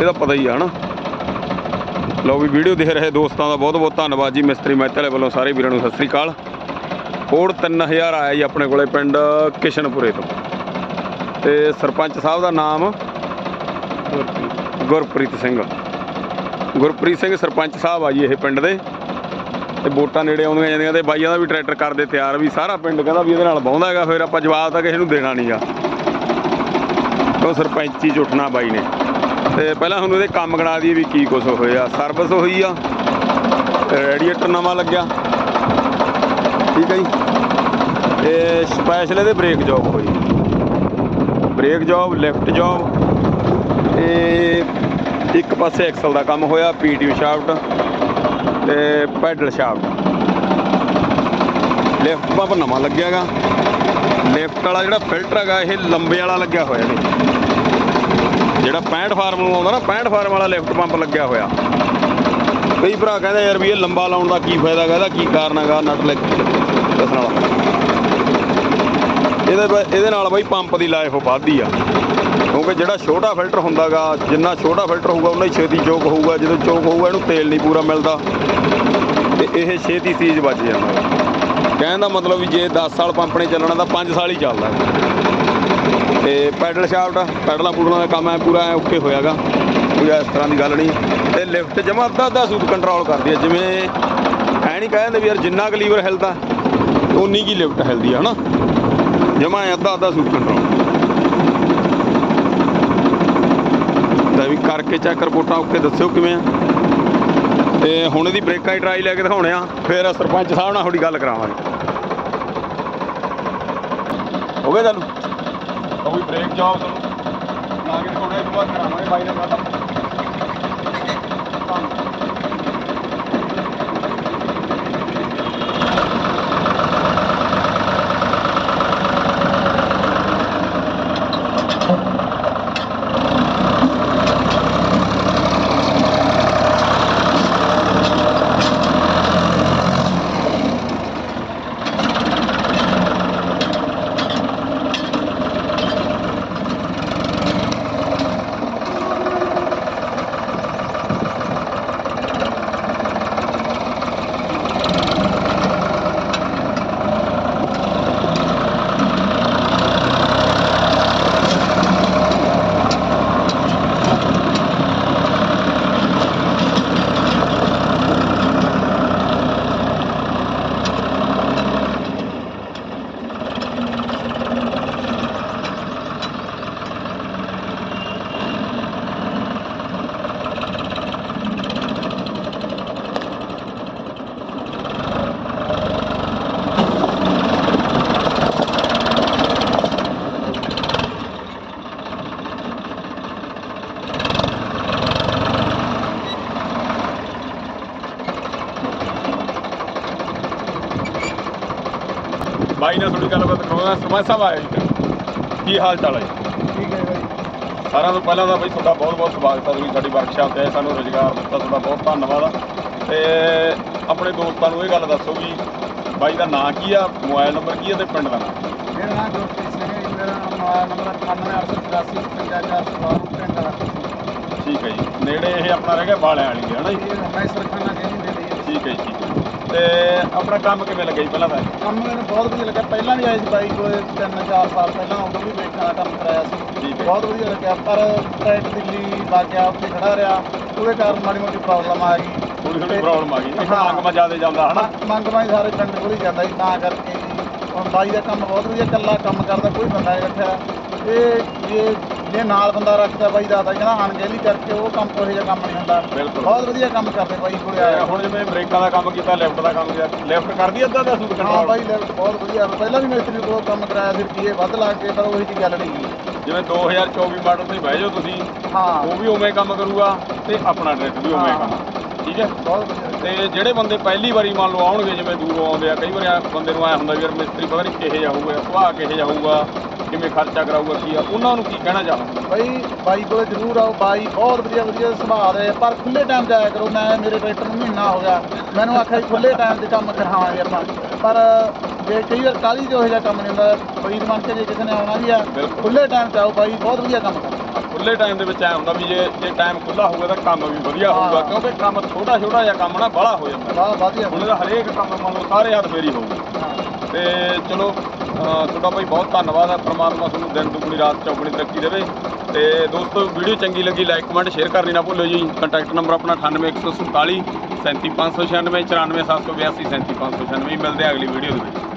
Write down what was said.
ਇਹਦਾ ਪਤਾ ਹੀ ਆ, ਹਨਾ? ਲਓ ਵੀ ਵੀਡੀਓ ਦੇਖ ਰਹੇ ਦੋਸਤਾਂ ਦਾ ਬਹੁਤ ਬਹੁਤ ਧੰਨਵਾਦ ਜੀ, ਮਿਸਤਰੀ ਮਹਿਤੇ ਵਾਲੇ ਵੱਲੋਂ ਸਾਰੇ ਵੀਰਾਂ ਨੂੰ ਸਤਿ ਸ੍ਰੀ ਅਕਾਲ। ਕੋਡ 3000 ਆਇਆ ਜੀ ਆਪਣੇ ਕੋਲੇ ਪਿੰਡ ਕਿਸ਼ਨਪੁਰੇ ਤੋਂ। ਤੇ ਸਰਪੰਚ ਸਾਹਿਬ ਦਾ ਨਾਮ ਗੁਰਪ੍ਰੀਤ ਸਿੰਘ। ਗੁਰਪ੍ਰੀਤ ਸਿੰਘ ਸਰਪੰਚ ਸਾਹਿਬ ਆ ਜੀ ਇਹ ਪਿੰਡ ਦੇ। ਤੇ ਵੋਟਾਂ ਨੇੜੇ ਆਉਂਦੀਆਂ ਜਾਂਦੀਆਂ ਤੇ ਬਾਈਆਂ ਦਾ ਵੀ ਟਰੈਕਟਰ ਕਰਦੇ ਤਿਆਰ ਵੀ, ਸਾਰਾ ਪਿੰਡ ਕਹਿੰਦਾ ਵੀ ਇਹਦੇ ਨਾਲ ਬਾਉਂਦਾ ਹੈਗਾ, ਫਿਰ ਆਪਾਂ ਜਵਾਬ ਤਾਂ ਕਿਸੇ ਨੂੰ ਦੇਣਾ ਨਹੀਂਗਾ ਉਹ ਸਰਪੰਚੀ ਚ ਉੱਠਣਾ ਬਾਈ ਨੇ। ਤੇ ਪਹਿਲਾਂ ਤੁਹਾਨੂੰ ਇਹਦੇ ਕੰਮ ਗਣਾ ਦਈਏ ਵੀ ਕੀ ਕੁਛ ਹੋਇਆ। ਸਰਵਿਸ ਹੋਈ ਆ ਰੇਡੀਏਟਰ ਨਵਾਂ ਲੱਗਿਆ। ਠੀਕ ਹੈ ਜੀ। ਤੇ ਸਪੈਸ਼ਲ ਇਹਦੇ ਬ੍ਰੇਕ ਜੌਬ ਹੋਈ। ਬ੍ਰੇਕ ਜੌਬ ਲਿਫਟ ਜੌਬ ਤੇ ਇੱਕ ਪਾਸੇ ਐਕਸਲ ਦਾ ਕੰਮ ਹੋਇਆ ਪੀਟੀਓ ਸ਼ਾਫਟ ਤੇ ਪੈਡਲ ਸ਼ਾਫਟ ਲਿਫਟ ਪੰਪ ਨਵਾਂ ਲੱਗਿਆਗਾ ਲਿਫਟ ਵਾਲਾ ਜਿਹੜਾ ਫਿਲਟਰ ਹੈਗਾ, ਇਹ ਲੰਬੇ ਵਾਲਾ ਲੱਗਿਆ ਹੋਇਆ ਇਹਦੇ ਜਿਹੜਾ 65 ਫਾਰਮ ਨੂੰ ਆਉਂਦਾ ਨਾ 65 ਫਾਰਮ ਵਾਲਾ ਲਿਫਟ ਪੰਪ ਲੱਗਿਆ ਹੋਇਆ। ਕਈ ਭਰਾ ਕਹਿੰਦੇ ਯਾਰ ਵੀ ਇਹ ਲੰਬਾ ਲਾਉਣ ਦਾ ਕੀ ਫਾਇਦਾ ਹੈਗਾ ਇਹਦਾ ਕੀ ਕਾਰਨ ਹੈਗਾ, ਨਟ ਲੈ ਦੱਸਣ ਵਾਲਾ। ਇਹਦੇ ਬ- ਇਹਦੇ ਨਾਲ ਬਾਈ ਪੰਪ ਦੀ ਲਾਈਫ ਵੱਧਦੀ ਆ। ਕਿਉਂਕਿ ਜਿਹੜਾ ਛੋਟਾ ਫਿਲਟਰ ਹੁੰਦਾਗਾ, ਜਿੰਨਾ ਛੋਟਾ ਫਿਲਟਰ ਹੋਊਗਾ, ਉਨਾ ਹੀ ਛੇਤੀ ਚੋਕ ਹੋਊਗਾ, ਜਦੋਂ ਚੋਕ ਹੋਊਗਾ, ਇਹਨੂੰ ਤੇਲ ਨਹੀਂ ਪੂਰਾ ਮਿਲਦਾ। ਤੇ ਇਹ ਛੇਤੀ ਸੀਜ਼ ਬਚ ਜਾਂਦਾ। ਕਹਿਣ ਦਾ ਮਤਲਬ ਵੀ ਜੇ 10 ਸਾਲ ਪੰਪ ਨੇ ਚੱਲਣਾ, ਤਾਂ 5 ਸਾਲ ਹੀ ਚੱਲਦਾ। ਤੇ ਪੈਡਲ ਸ਼ਾਫਟ ਪੈਡਲਾਂ ਪੂਡਲਾਂ ਦਾ ਕੰਮ ਹੈ ਪੂਰਾ ਐ ਓਕੇ ਹੋਇਆਗਾ। ਕੋਈ ਇਸ ਤਰ੍ਹਾਂ ਦੀ ਗੱਲ ਨਹੀਂ। ਤੇ ਲਿਫਟ ਜਮਾ ਅੱਧਾ ਅੱਧਾ ਸੂਤ ਕੰਟਰੋਲ ਕਰਦੀ ਹੈ ਜਿਵੇਂ ਐ ਨਹੀਂ ਕਹਿੰਦੇ ਵੀ ਯਾਰ ਜਿੰਨਾ ਕੁ ਲੀਵਰ ਹਿਲਦਾ ਉਨੀ ਕੀ ਲਿਫਟ ਹਿਲਦੀ ਹੈ ਹਨਾ? ਜਮਾ ਅੱਧਾ ਅੱਧਾ ਸੂਤ ਕੰਟਰੋਲ ਤਾਂ ਵੀ ਕਰਕੇ ਚੈੱਕ ਰਿਪੋਰਟਾਂ ਓਕੇ ਦੱਸਿਓ ਕਿਵੇਂ ਆ। ਤੇ ਹੁਣ ਇਹਦੀ ਬ੍ਰੇਕਾਂ ਦੀ ਟਰਾਈ ਲੈ ਕੇ ਦਿਖਾਉਣੇ ਆ, ਫਿਰ ਸਰਪੰਚ ਸਾਹਿਬ ਨਾਲ ਥੋੜੀ ਗੱਲ ਕਰਾਵਾਂਗੇ। ਹੋ ਗਿਆ ਤੁਹਾਨੂੰ ਉਹ ਵੀ ਬ੍ਰੇਕ ਜੌਬ ਤੁਹਾਨੂੰ ਲਾ ਕੇ ਦਿਖਾਉਣਾ ਇਹ ਕਰਾਵਾਂਗੇ ਬਾਈ ਨਾਲ ਗੱਲ ਬਾਈ ਨਾਲ ਥੋੜੀ ਗੱਲਬਾਤ ਕਰਾਉਂਦਾ ਸਰਪੰਚ ਸਾਹਿਬ ਆਏ ਜੀ। ਕੀ ਹਾਲ ਚਾਲ ਹੈ ਜੀ? ਠੀਕ ਹੈ ਬਾਈ। ਸਾਰਿਆਂ ਤੋਂ ਪਹਿਲਾਂ ਤਾਂ ਬਈ ਤੁਹਾਡਾ ਬਹੁਤ ਬਹੁਤ ਸਵਾਗਤ ਹੈ ਤੁਸੀਂ ਸਾਡੀ ਵਰਕਸ਼ਾਪ ਤੇ ਸਾਨੂੰ ਰੁਜ਼ਗਾਰ ਦਿੱਤਾ ਤੁਹਾਡਾ ਬਹੁਤ ਧੰਨਵਾਦ ਆ। ਤੇ ਆਪਣੇ ਦੋਸਤਾਂ ਨੂੰ ਇਹ ਗੱਲ ਦੱਸੋ ਵੀ ਬਾਈ ਦਾ ਨਾਂ ਕੀ ਆ ਮੋਬਾਈਲ ਨੰਬਰ ਕੀ ਆ ਤੇ ਪਿੰਡ ਦਾ ਨਾਂ ਮੇਰਾ ਨਾਮ ਗੁਰਪ੍ਰੀਤ ਸਿੰਘ ਹੈ। ਮੇਰਾ ਮੋਬਾਈਲ ਨੰਬਰ 9884 55412 ਪਿੰਡ ਦਾ ਠੀਕ ਹੈ ਜੀ ਨੇੜੇ ਇਹ ਆਪਣਾ ਰਹਿ ਗਿਆ ਬਾਲਿਆਂ ਵਾਲੀ ਹੈ ਨਾ ਜੀ? ਮੈਂ ਸਰਖਾਨਾ ਕਹਿੰਦੀ ਠੀਕ ਹੈ ਜੀ ਠੀਕ ਹੈ। ਤੇ ਆਪਣਾ ਕੰਮ ਕਿਵੇਂ ਲੱਗਿਆ ਜੀ ਪਹਿਲਾਂ ਤਾਂ? ਕੰਮ ਮੈਨੂੰ ਬਹੁਤ ਵਧੀਆ ਲੱਗਾ ਪਹਿਲਾਂ ਵੀ ਆਏ ਸੀ ਬਾਈ ਕੋਲ 3-4 ਸਾਲ ਪਹਿਲਾਂ ਉਦੋਂ ਵੀ ਵੇਖਣ ਦਾ ਕੰਮ ਕਰਾਇਆ ਸੀ। ਹੈ। ਬਹੁਤ ਵਧੀਆ ਲੱਗਿਆ। ਪਰ ਟਰੈਕ ਦਿੱਲੀ ਲੱਗ ਗਿਆ ਉੱਥੇ ਖੜਾ ਰਿਹਾ। ਉਹਦੇ ਕਾਰਨ ਮਾੜੀ ਮੋਟੀ ਪ੍ਰੋਬਲਮ ਆ ਗਈ। ਥੋੜੀ ਥੋੜੀ ਪ੍ਰੋਬਲਮ ਆ ਗਈ ਇੱਕ ਹਾਂ। ਮੰਗ ਮਾ ਜ਼ਿਆਦਾ ਜਾਂਦਾ ਹਨਾ? ਮੰਗ- ਮੰਗ ਮਾਈ ਸਾਰੇ ਪਿੰਡ ਕੋਲ ਹੀ ਜਾਂਦਾ ਸੀ ਤਾਂ ਕਰਕੇ। ਜੀ। ਹੁਣ ਬਾਈ ਦਾ ਕੰਮ ਬਹੁਤ ਵਧੀਆ ਇਕੱਲਾ ਕੰਮ ਕਰਦਾ ਕੋਈ ਬੰਦਾ ਨਹੀਂ ਰੱਖਿਆ। ਇਹ ਜੇ ਜੇ ਨਾਲ ਬੰਦਾ ਰੱਖਦਾ ਬਾਈ ਦਾ ਤਾਂ ਕਹਿੰਦਾ ਅਣਗਹਿਲੀ ਕਰਕੇ ਉਹ ਕੰਮ ਕੋਈ ਜਿਹਾ ਕੰਮ ਨਹੀਂ ਹੁੰਦਾ। ਬਿਲਕੁਲ। ਬਹੁਤ ਵਧੀਆ ਕੰਮ ਕਰਦੇ ਬਾਈ ਕੋਲੇ ਆਇਆ ਹੁਣ ਜਿਵੇਂ ਬ੍ਰੇਕਾਂ ਦਾ ਕੰਮ ਕੀਤਾ ਲੈਫਟ ਦਾ ਕੰਮ ਕੀਤਾ ਲੈਫਟ ਕਰਦੀ ਅੱਧਾ ਦਾ ਸੂਟ ਹਾਂ ਬਾਈ ਲੈਫਟ ਬਹੁਤ ਵਧੀਆ। ਪਹਿਲਾਂ ਵੀ ਮਿਸਤਰੀ ਕੋਲ ਕੰਮ ਕਰਾਇਆ ਸੀ ਰੁਪਈਏ ਵੱਧ ਲਾ ਕੇ ਪਰ ਉਹੀ ਜੀ ਗੱਲ ਨਹੀਂ ਗੀ। ਜਿਵੇਂ 2024 ਮਾਡਲ ਤੇ ਬਹਿ ਜਾਓ ਤੁਸੀਂ ਹਾਂ। ਉਹ ਵੀ ਉਵੇਂ ਕੰਮ ਕਰੂਗਾ ਤੇ ਆਪਣਾ ਟਰੈਕਟਰ ਵੀ ਉਵੇਂ ਹਾਂ। ਕੰਮ। ਠੀਕ ਹੈ? ਬਹੁਤ ਵਧੀਆ। ਤੇ ਜਿਹੜੇ ਬੰਦੇ ਪਹਿਲੀ ਵਾਰੀ ਮੰਨ ਲਓ ਆਉਣਗੇ ਜਿਵੇਂ ਦੂਰੋਂ ਆਉਂਦੇ ਆ ਕਈ ਵਾਰੀ ਬੰਦੇ ਨੂੰ ਐ ਹੁੰਦਾ ਵੀ ਯਾਰ ਮਿਸਤਰੀ ਪਤਾ ਨਹੀਂ ਕਿਹੇ ਜਿਹਾ ਹੋਊਗਾ ਸੁਭਾਅ ਕਿਹੇ ਹੋਊਗਾ। ਕਿਵੇਂ ਖਰਚਾ ਕਰਾਊਗਾ ਕੀ ਆ ਉਹਨਾਂ ਨੂੰ ਕੀ ਕਹਿਣਾ ਚਾਹੁੰਦਾ ਬਾਈ ਬਾਈ ਕੋਲੇ ਜ਼ਰੂਰ ਆਓ ਬਾਈ ਬਹੁਤ ਵਧੀਆ ਵਧੀਆ ਸੁਭਾਅ ਦੇ ਪਰ ਖੁੱਲੇ ਟਾਈਮ ਜਾਇਆ ਕਰੋ ਮੈਂ ਮੇਰੇ ਟਰੈਕਟਰ ਨੂੰ ਮਹੀਨਾ ਹੋ ਗਿਆ ਮੈਨੂੰ ਆਖਿਆ ਵੀ ਖੁੱਲੇ ਟਾਈਮ 'ਤੇ ਕੰਮ ਕਰਾਵਾਂਗੇ ਆਪਾਂ ਪਰ ਜੇ ਕਈ ਵਾਰ ਕਾਲੀ ਜੋ ਇਹੋ ਜਿਹਾ ਕੰਮ ਨਹੀਂ ਹੁੰਦਾ ਬਈ ਮੰਨ ਕੇ ਜੇ ਕਿਸੇ ਨੇ ਆਉਣਾ ਵੀ ਆ ਬਿਲਕੁਲ। ਖੁੱਲੇ ਟਾਈਮ 'ਚ ਆਓ ਬਾਈ ਬਹੁਤ ਵਧੀਆ ਕੰਮ ਕਰਦਾ ਖੁੱਲੇ ਟਾਈਮ ਦੇ ਵਿੱਚ ਐ ਹੁੰਦਾ ਵੀ ਜੇ ਜੇ ਟਾਈਮ ਖੁੱਲਾ ਹੋਊਗਾ ਤਾਂ ਕੰਮ ਵੀ ਵਧੀਆ ਹੋਊਗਾ ਹਾਂ। ਕਿਉਂਕਿ ਕੰਮ ਛੋਟਾ ਛੋਟਾ ਜਿਹਾ ਕੰਮ ਨਾ ਬੜਾ ਹੋ ਜਾਂਦਾ। ਵਾਹ ਵਧੀਆ। ਹੁਣ ਇਹਦਾ ਹਰੇਕ ਕੰਮ ਮੰਨ ਲਓ ਸਾਰੇ ਹੱਥ ਫੇਰੀ ਹੋਊਗਾ। ਹਾਂ। ਤੇ ਚਲੋ ਤੁਹਾਡਾ ਭਾਈ ਬਹੁਤ ਧੰਨਵਾਦ ਹੈ, ਪਰਮਾਤਮਾ ਤੁਹਾਨੂੰ ਦਿਨ ਦੁਗਣੀ, ਰਾਤ ਚੌਗਣੀ ਤਰੱਕੀ ਦੇਵੇ। ਤੇ ਦੋਸਤੋ, ਵੀਡੀਓ ਚੰਗੀ ਲੱਗੀ ਲਾਈਕ ਕਮੈਂਟ ਸ਼ੇਅਰ ਕਰਨੀ ਨਾ ਭੁੱਲਿਓ ਜੀ। ਕੰਟੈਕਟ ਨੰਬਰ ਆਪਣਾ 98147 37596 94782 37596 ਮਿਲਦੇ ਆ ਅਗਲੀ ਵੀਡੀਓ ਦੇ ਵਿੱਚ।